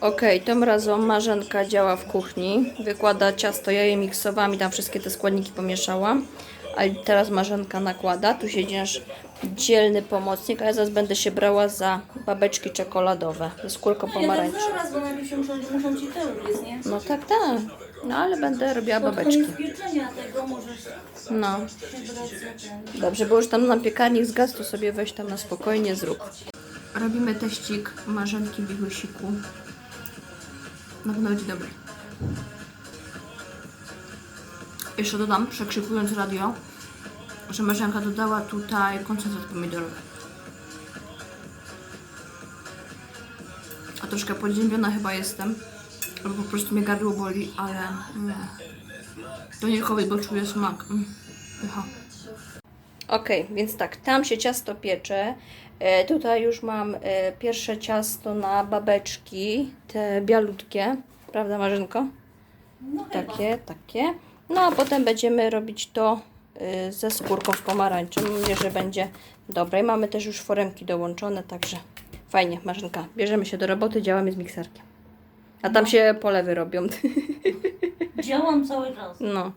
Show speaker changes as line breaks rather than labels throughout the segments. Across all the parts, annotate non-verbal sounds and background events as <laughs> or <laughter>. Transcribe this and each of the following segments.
Okej, tym razem Marzenka działa w kuchni. Wykłada ciasto, ja je miksowałam i tam wszystkie te składniki pomieszałam. A teraz Marzenka nakłada. Tu siedzi nasz dzielny pomocnik, a ja zaraz będę się brała za babeczki czekoladowe pomarańczy.
Ja tak zaraz, bo najpierw się muszą, muszą ci te ugryźć, nie?
No tak, tak. No ale będę robiła babeczki.
tego możesz
No.
za ten.
Dobrze, bo już tam na piekarnik zgasł, to sobie weź tam na spokojnie zrób. Robimy teścik marzenki bichusiku. Na pewno będzie dobry. Jeszcze dodam, przekrzykując radio, że marzenka dodała tutaj koncentrat pomidorowy. A troszkę podziębiona chyba jestem, bo po prostu mnie gardło boli, ale to nie COVID, bo czuję smak. Mm. Ok, więc tak, tam się ciasto piecze. E, tutaj już mam e, pierwsze ciasto na babeczki, te bialutkie, prawda Marzenko?
No chyba.
Takie, takie. No a potem będziemy robić to e, ze skórką z pomarańczą. Mam nadzieję, że będzie dobre. I mamy też już foremki dołączone, także fajnie, Marzenka. Bierzemy się do roboty, działamy z mikserkiem. A tam się polewy robią. <laughs>
Działam cały czas.
No.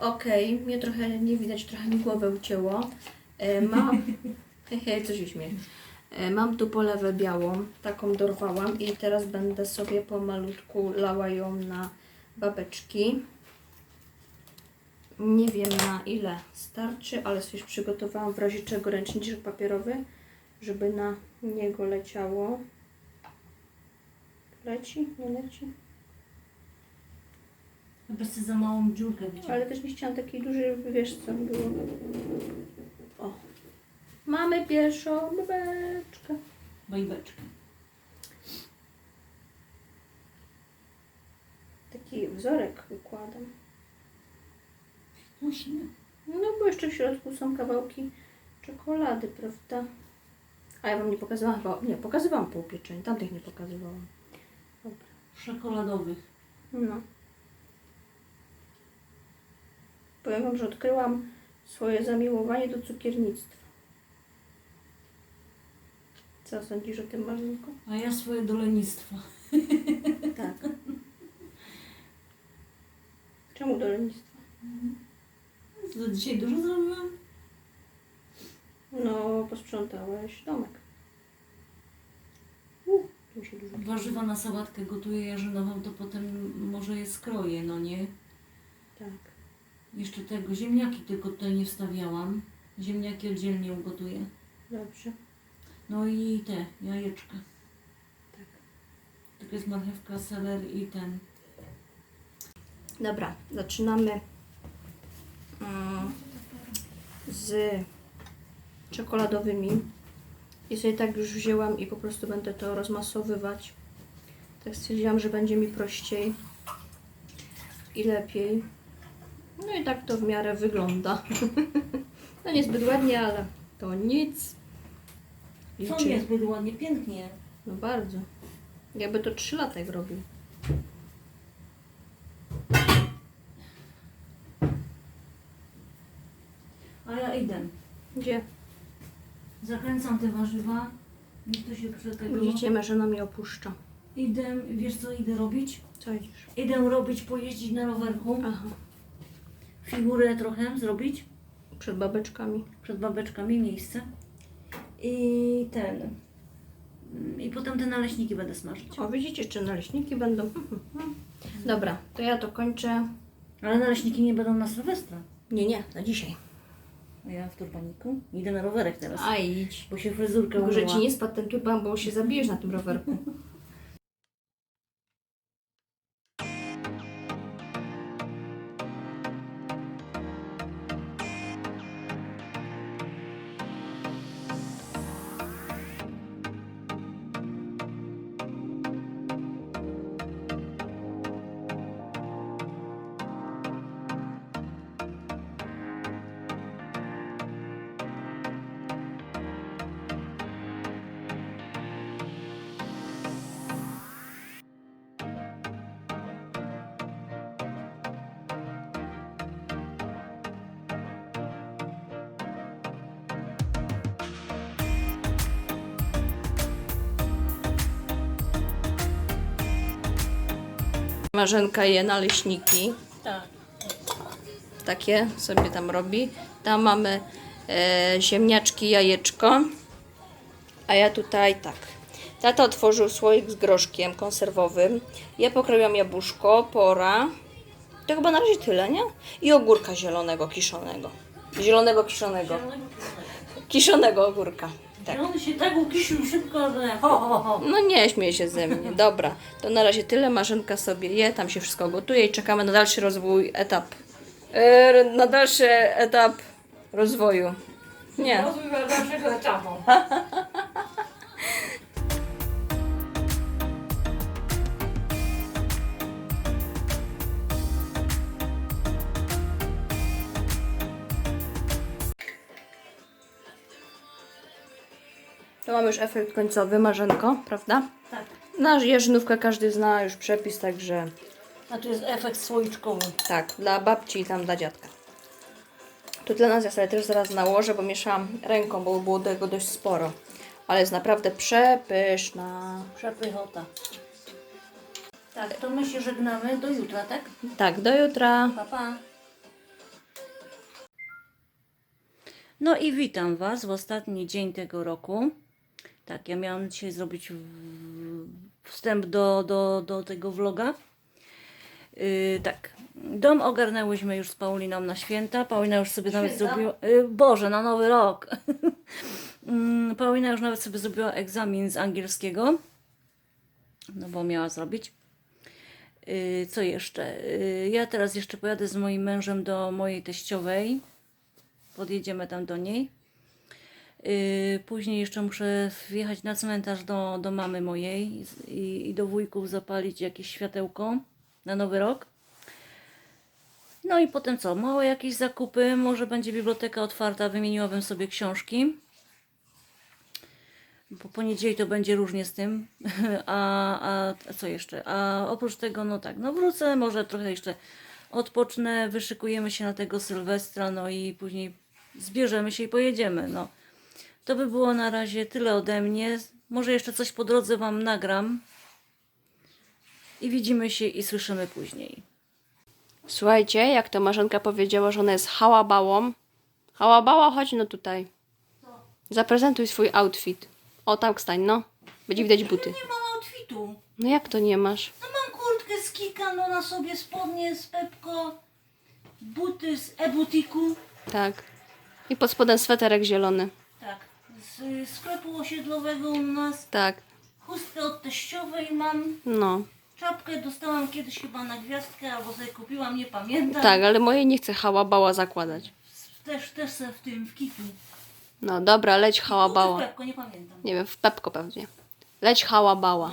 Okej, mnie trochę nie widać, trochę mi głowę ucięło. E, mam. <laughs> Hehe, co się śmieje. E, mam tu polewę białą, taką dorwałam i teraz będę sobie pomalutku lała ją na babeczki. Nie wiem na ile starczy, ale coś przygotowałam w razie czego ręczniczek papierowy, żeby na niego leciało. Leci? Nie leci?
Chyba sobie za małą dziurkę widziałam.
Ale też nie chciałam takiej dużej, wiesz co było. O. Mamy pierwszą babeczkę.
Bajbeczkę.
Taki wzorek układam.
Musimy.
No bo jeszcze w środku są kawałki czekolady, prawda? A ja wam nie pokazywałam chyba. Nie, pokazywałam pół pieczeń, tamtych nie pokazywałam. Dobra.
Czekoladowych.
No. Powiem wam, że odkryłam swoje zamiłowanie do cukiernictwa. Co sądzisz o tym, Marzenko?
A ja swoje do lenistwa.
Tak. Czemu do lenistwa?
To Dzisiaj dużo zrobiłam?
No, posprzątałeś domek. Uh, tu się dużo.
Warzywa na sałatkę gotuję jarzynową, to potem może je skroję, no nie?
Tak.
Jeszcze tego, ziemniaki tylko tutaj nie wstawiałam. Ziemniaki oddzielnie ugotuję.
Dobrze.
No i te, jajeczka.
Tak.
Tylko jest marchewka, seler i ten.
Dobra, zaczynamy mm, z czekoladowymi. I sobie tak już wzięłam i po prostu będę to rozmasowywać. Tak stwierdziłam, że będzie mi prościej i lepiej. No i tak to w miarę wygląda. <laughs> No niezbyt ładnie, ale to nic.
To
Liczy.
niezbyt ładnie, pięknie.
No bardzo. Jakby to trzy lata jak robił.
A ja idę.
Gdzie?
Zakręcam te warzywa. Niech to się przy tego...
Widzicie, Marzena mnie opuszcza.
Idę, wiesz co idę robić?
Co idziesz?
Idę robić, pojeździć na rowerku.
Aha,
Figurę trochę zrobić.
przed babeczkami.
Przed babeczkami miejsce. I ten. I potem te naleśniki będę smażyć.
O, widzicie, jeszcze naleśniki będą. Dobra, to ja to kończę.
Ale naleśniki nie będą na Sylwestra.
Nie, nie, na dzisiaj.
A ja w turbaniku idę na rowerek teraz.
A idź.
Bo się fryzurkę
Tylko, że
umyła.
ci nie spadł ten turban, bo się zabijesz na tym rowerku. <laughs> Marzenka je naleśniki.
Tak.
Takie sobie tam robi. Tam mamy e, ziemniaczki, jajeczko. A ja tutaj tak. Tata otworzył słoik z groszkiem konserwowym. Ja pokroiłam jabłuszko, pora. To chyba na razie tyle, nie? I ogórka zielonego, kiszonego. Zielonego kiszonego. Kiszonego ogórka. Tak.
On się tak ukisił szybko, że ho, ho, ho.
No nie śmiej się ze mnie. Dobra, to na razie tyle. Marzenka sobie je, tam się wszystko gotuje i czekamy na dalszy rozwój, etap. E, na dalszy etap rozwoju. Nie.
Rozwój dalszego etapu. <laughs>
To mamy już efekt końcowy, Marzenko, prawda?
Tak.
Na jeżynówkę każdy zna już przepis, także
A tu jest efekt słoiczkowy.
tak, dla babci i tam dla dziadka. Tu dla nas ja sobie też zaraz nałożę, bo mieszałam ręką, bo było tego dość sporo. Ale jest naprawdę przepyszna.
Przepychota. Tak, to my się żegnamy do jutra, tak?
Tak, do jutra.
Pa, pa. No i witam Was w ostatni dzień tego roku. Tak, ja miałam dzisiaj zrobić wstęp do, do, do tego vloga. Yy, tak, dom ogarnęłyśmy już z Pauliną na święta. Paulina już sobie nawet
Święta?
zrobiła. Yy, Boże, na nowy rok. <laughs> Mm, Paulina już nawet sobie zrobiła egzamin z angielskiego. No bo miała zrobić. Yy, co jeszcze? Yy, ja teraz jeszcze pojadę z moim mężem do mojej teściowej. Podjedziemy tam do niej. Yy, później jeszcze muszę wjechać na cmentarz do, do mamy mojej i, i do wujków zapalić jakieś światełko na nowy rok. No i potem co? Małe jakieś zakupy. Może będzie biblioteka otwarta. Wymieniłabym sobie książki. Po poniedzieli to będzie różnie z tym. <laughs> A, a, a co jeszcze? A oprócz tego, no tak, no wrócę, może trochę jeszcze odpocznę, wyszykujemy się na tego Sylwestra, no i później zbierzemy się i pojedziemy. No. To by było na razie tyle ode mnie. Może jeszcze coś po drodze Wam nagram. I widzimy się i słyszymy później.
Słuchajcie, jak to Marzenka powiedziała, że ona jest hałabałą. Hałabała, chodź no tutaj. Zaprezentuj swój outfit. O, tam stań, no. Będzie widać buty.
Nie mam outfitu.
No jak to nie masz?
No mam kurtkę z Kika, no na sobie spodnie z Pepko, buty z e-butiku.
Tak. I pod spodem sweterek zielony.
Z sklepu osiedlowego u nas.
Tak.
Chustkę od teściowej mam.
No.
Czapkę dostałam kiedyś chyba na gwiazdkę, albo sobie kupiłam, nie pamiętam.
Tak, ale moje nie chcę hałabała zakładać.
Też, też se w tym, w kitu.
No dobra, leć hałabała.
Czy w Pepko, nie pamiętam.
Nie wiem, w Pepko pewnie. Leć hałabała.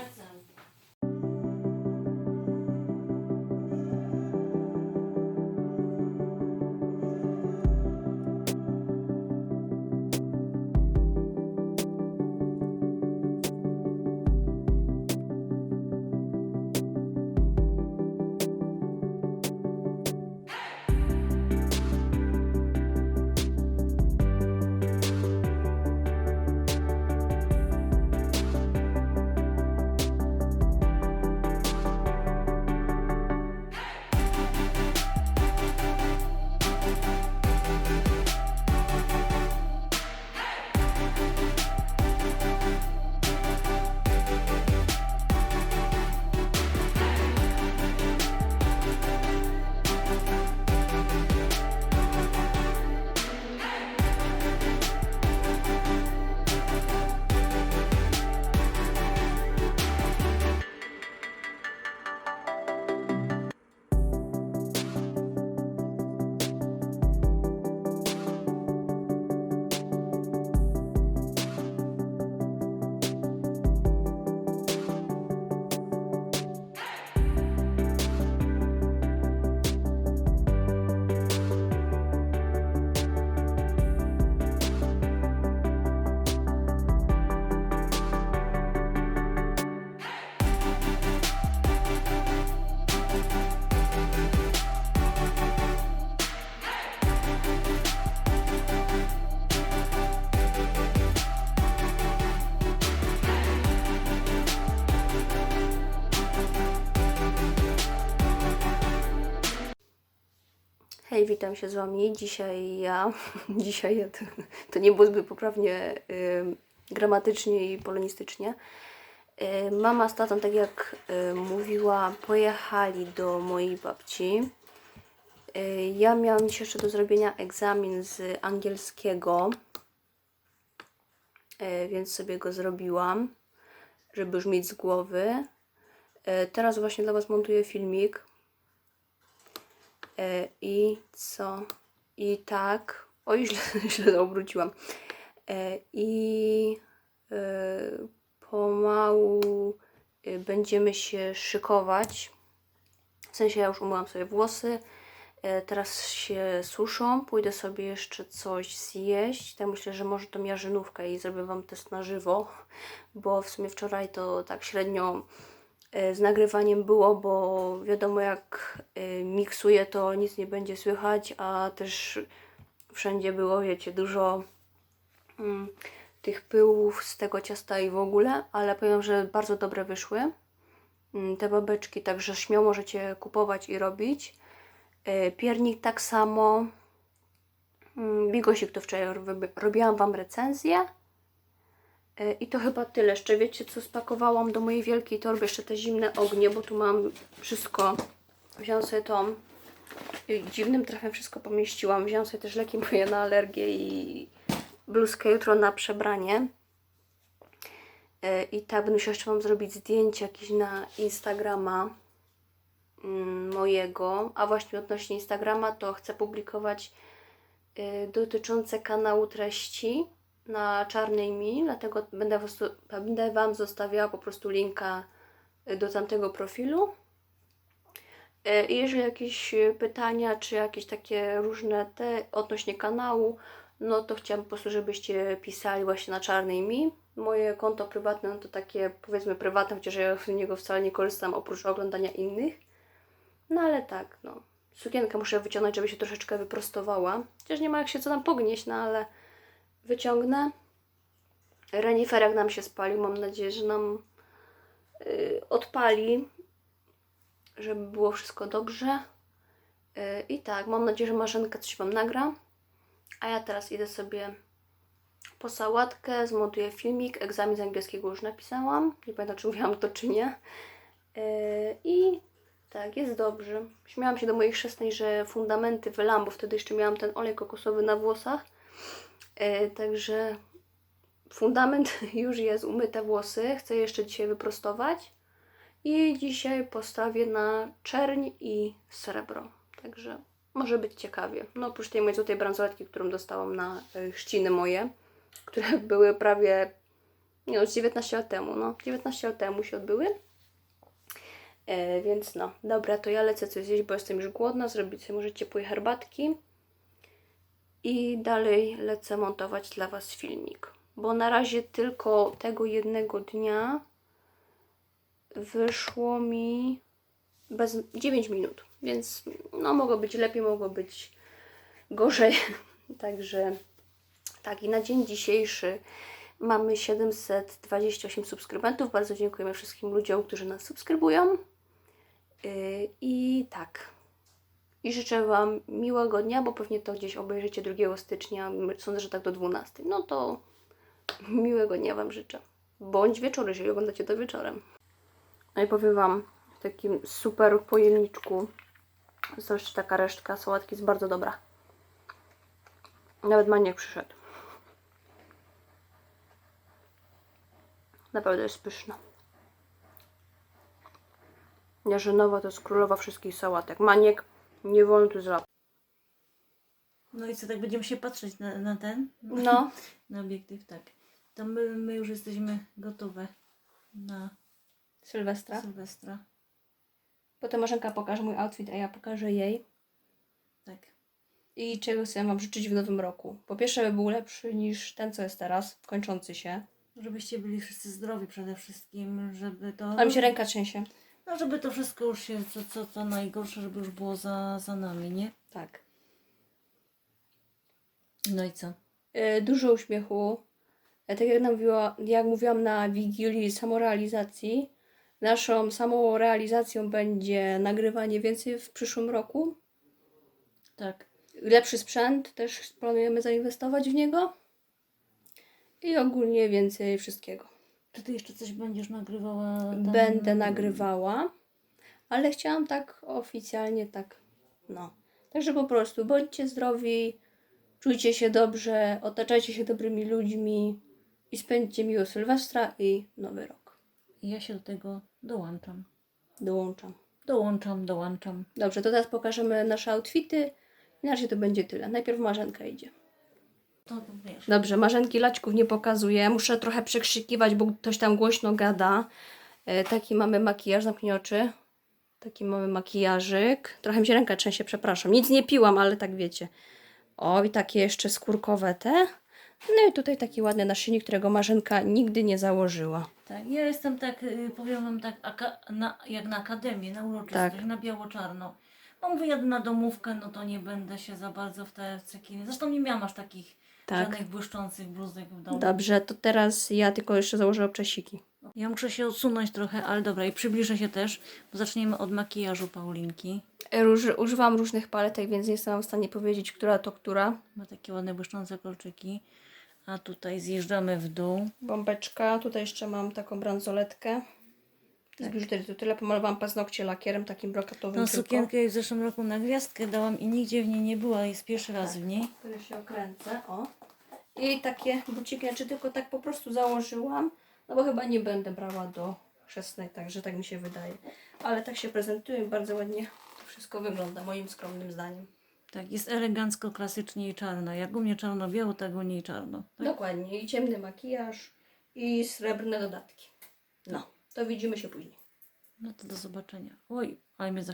Hej, witam się z Wami. Dzisiaj ja, <laughs> dzisiaj ja, to, to nie było zbyt poprawnie y, gramatycznie i polonistycznie. Y, mama z tatą, tak jak y, mówiła, pojechali do mojej babci. Y, ja miałam dzisiaj jeszcze do zrobienia egzamin z angielskiego, y, więc sobie go zrobiłam, żeby już mieć z głowy. Y, teraz właśnie dla Was montuję filmik. E, I co? I tak. Oj, źle, <laughs> źle to obróciłam. E, I e, pomału będziemy się szykować. W sensie ja już umyłam sobie włosy. Teraz się suszą. Pójdę sobie jeszcze coś zjeść. Tak myślę, że może tą jarzynówkę i zrobię Wam test na żywo, bo w sumie wczoraj to tak średnio z nagrywaniem było, bo wiadomo jak e, miksuję to nic nie będzie słychać, a też wszędzie było, wiecie, dużo mm, tych pyłów z tego ciasta i w ogóle, ale powiem, że bardzo dobre wyszły mm, te babeczki, także śmiało możecie kupować i robić. E, Piernik tak samo. Mm, Bigosik to wczoraj robi- robiłam Wam recenzję. E, I to chyba tyle. Jeszcze wiecie, co spakowałam do mojej wielkiej torby? Jeszcze te zimne ognie, bo tu mam wszystko. Wziąłam sobie tą. i Dziwnym trafem wszystko pomieściłam. Wziąłam sobie też leki <laughs> moje na alergię i bluzkę jutro na przebranie. E, I tak będę musiała jeszcze Wam zrobić zdjęcie jakieś na Instagrama mm, mojego. A właśnie odnośnie Instagrama to chcę publikować dotyczące kanału treści na czarnej mi, dlatego będę, będę Wam zostawiała po prostu linka y, do tamtego profilu. Y, I jeżeli jakieś y, pytania, czy jakieś takie różne te odnośnie kanału, no to chciałam po prostu, żebyście pisali właśnie na czarnej mi. Moje konto prywatne, no to takie powiedzmy prywatne, chociaż ja z niego wcale nie korzystam oprócz oglądania innych. No ale tak, no. Sukienkę muszę wyciągnąć, żeby się troszeczkę wyprostowała. Chociaż nie ma jak się co tam pognieść, no ale wyciągnę. Reniferek nam się spalił. Mam nadzieję, że nam y, odpali, żeby było wszystko dobrze. Y, I tak, mam nadzieję, że Marzenka coś Wam nagra. A ja teraz idę sobie po sałatkę, zmontuję filmik. Egzamin z angielskiego już napisałam. Nie pamiętam, czy mówiłam to, czy nie. Y, I tak, jest dobrze. Śmiałam się do moich chrzestnej, że fundamenty wylam, bo wtedy jeszcze miałam ten olej kokosowy na włosach. E, także fundament <laughs> już jest, umyte włosy. Chcę jeszcze dzisiaj wyprostować. I dzisiaj postawię na czerń i srebro. Także może być ciekawie. No oprócz tej mojej złotej bransoletki, którą dostałam na e, chrzciny moje, które <laughs> były prawie, nie no, z 19 lat temu, no. 19 lat temu się odbyły. E, więc no, dobra, to ja lecę coś zjeść, bo jestem już głodna, zrobić sobie może ciepłej herbatki i dalej lecę montować dla Was filmik. Bo na razie tylko tego jednego dnia wyszło mi bez 9 minut, więc no mogło być lepiej, mogło być gorzej. <laughs> Także tak, i na dzień dzisiejszy mamy 728 subskrybentów. Bardzo dziękujemy wszystkim ludziom, którzy nas subskrybują. Yy, I tak. I życzę Wam miłego dnia, bo pewnie to gdzieś obejrzycie 2 stycznia. Sądzę, że tak do 12. No to miłego dnia Wam życzę. Bądź wieczoru, jeżeli oglądacie to wieczorem. No i powiem Wam, w takim super pojemniczku jest taka resztka sałatki, jest bardzo dobra. Nawet maniak przyszedł. Naprawdę jest pyszna. Jarzynowa to jest królowa wszystkich sałatek. Maniek nie wolno tu złapać.
No i co, tak będziemy się patrzeć na, na ten?
No, <laughs>
Na obiektyw, tak. To my, my już jesteśmy gotowe na
Sylwestra.
Sylwestra.
Potem Marzenka pokaże mój outfit, a ja pokażę jej.
Tak.
I czego chcę Wam życzyć w nowym roku. Po pierwsze, by był lepszy niż ten, co jest teraz, kończący się.
Żebyście byli wszyscy zdrowi przede wszystkim, żeby to...
Ale mi się ręka trzęsie.
No, żeby to wszystko już się, co, co, co najgorsze, żeby już było za, za nami, nie?
Tak.
No i co?
E, dużo uśmiechu. E, tak jak, mówiła, jak mówiłam na Wigilii samorealizacji, naszą samorealizacją będzie nagrywanie więcej w przyszłym roku.
Tak.
Lepszy sprzęt, też planujemy zainwestować w niego. I ogólnie więcej wszystkiego.
Czy ty jeszcze coś będziesz nagrywała? Tam?
Będę nagrywała, ale chciałam tak oficjalnie, tak, no. Także po prostu bądźcie zdrowi, czujcie się dobrze, otaczajcie się dobrymi ludźmi i spędźcie miło Sylwestra i Nowy Rok.
I ja się do tego dołączam.
Dołączam.
Dołączam, dołączam.
Dobrze, to teraz pokażemy nasze outfity. I na razie to będzie tyle. Najpierw Marzenka idzie.
To wiesz.
Dobrze, Marzenki laćków nie pokazuję. Muszę trochę przekrzykiwać, bo ktoś tam głośno gada. E, taki mamy makijaż, zamknij oczy. Taki mamy makijażyk. Trochę mi się ręka trzęsie, przepraszam. Nic nie piłam, ale tak wiecie. O, i takie jeszcze skórkowe te. No i tutaj taki ładny naszyjnik, którego Marzenka nigdy nie założyła.
Tak, ja jestem tak, y, powiem wam tak, aka- na, jak na akademię, na uroczystość,
Tak.
na biało-czarno. Mam wyjadę na domówkę, no to nie będę się za bardzo w te cekiny. Zresztą nie miałam aż takich
Tak.
żadnych błyszczących bluzek w domu.
Dobrze, to teraz ja tylko jeszcze założę obczesiki.
Ja muszę się odsunąć trochę, ale dobra, i przybliżę się też, bo zaczniemy od makijażu Paulinki.
Róż, używam różnych paletek, więc nie jestem w stanie powiedzieć, która to która.
Ma takie ładne błyszczące kolczyki. A tutaj zjeżdżamy w dół.
bombeczka. Tutaj jeszcze mam taką bransoletkę. Z biżuterii to tyle. Pomalowałam paznokcie lakierem takim brokatowym tylko.
sukienkę w zeszłym roku na gwiazdkę dałam i nigdzie w niej nie była, jest pierwszy raz w niej.
Teraz się okręcę, o. I takie buciki, znaczy tylko tak po prostu założyłam, no bo chyba nie będę brała do chrzestnej, także tak mi się wydaje. Ale tak się prezentuje i bardzo ładnie to wszystko wygląda, moim skromnym zdaniem.
Tak, jest elegancko, klasycznie i czarna. Jak u mnie czarno-biało, tak u niej czarno. Tak?
Dokładnie. I ciemny makijaż i srebrne dodatki. No, to widzimy się później.
No to do zobaczenia. Oj, ale mnie za...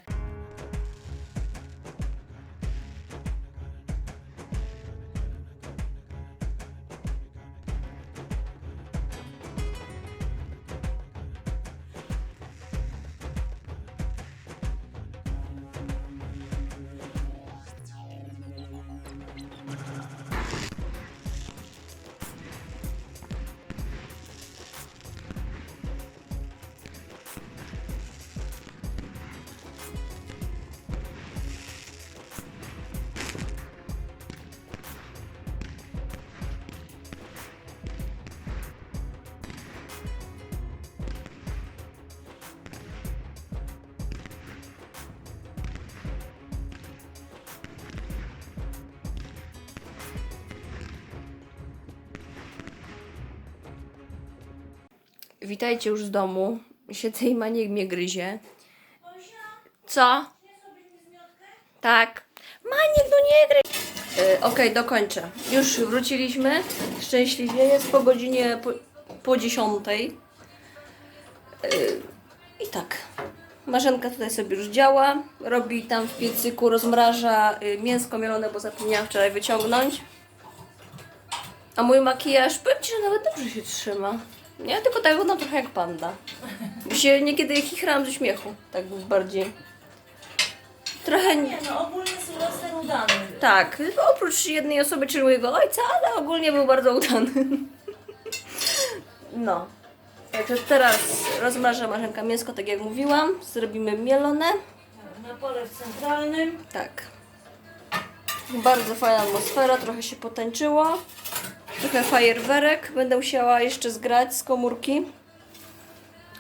Witajcie już z domu. Siedzę i maniek mnie gryzie. Co? Tak. Maniek, no nie gryź. Yy, Okej, dokończę. Już wróciliśmy. Szczęśliwie jest po godzinie po, po dziesiątej. Yy, I tak. Marzenka tutaj sobie już działa. Robi tam w piecyku, rozmraża y, mięsko mielone, bo zapomniałam wczoraj wyciągnąć. A mój makijaż, powiem Ci, że nawet dobrze się trzyma. Nie, tylko tak wyglądam trochę jak panda. Bo się niekiedy chichrałam ze śmiechu, tak bardziej. Trochę nie.
no ogólnie Sylwester udany.
Tak, oprócz jednej osoby, czyli mojego ojca, ale ogólnie był bardzo udany. <laughs> No. Także teraz rozmrażę marzenka mięsko, tak jak mówiłam. Zrobimy mielone.
Na pole w centralnym.
Tak. Bardzo fajna atmosfera, trochę się potańczyło. Trochę fajerwerek. Będę musiała jeszcze zgrać z komórki.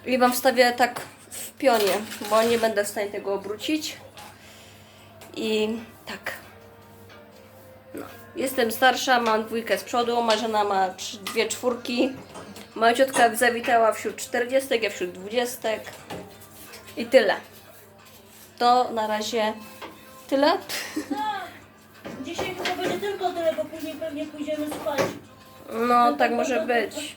I Wam wstawię tak w pionie, bo nie będę w stanie tego obrócić. I tak. No. Jestem starsza, mam dwójkę z przodu, Marzena ma trz- dwie czwórki. Moja ciotka zawitała wśród czterdziestek, ja wśród dwudziestek. I tyle. To na razie tyle.
Dzisiaj chyba będzie tylko tyle, bo później pewnie pójdziemy spać.
No, tak może być.